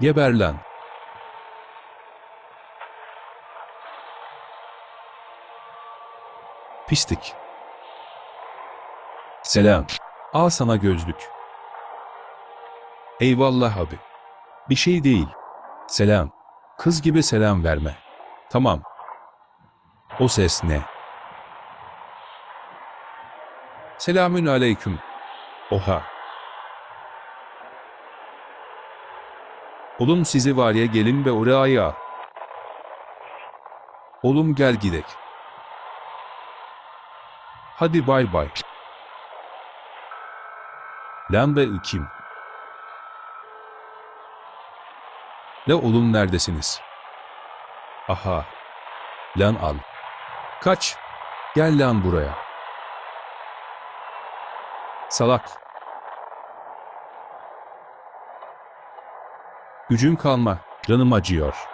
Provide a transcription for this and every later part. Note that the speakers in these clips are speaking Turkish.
Geber. Pislik. Selam. Al sana gözlük. Eyvallah abi. Bir şey değil. Selam. Kız gibi selam verme. Tamam. O ses ne? Selamün aleyküm. Oha. Oğlum sizi var ya gelin ve oraya. Oğlum gel gidek. Hadi bay bay. Lan ve kim? La oğlum neredesiniz? Aha. Lan al. Kaç. Gel lan buraya. Salak. Gücüm kalma. Canım acıyor.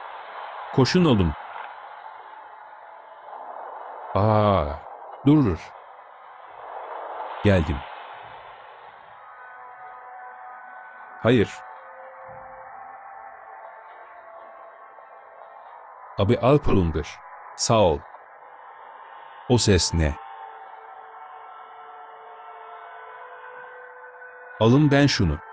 Koşun oğlum. Aa, durur. Geldim. Hayır. Abi al pulundur. Sağ ol. O ses ne? Alın ben şunu.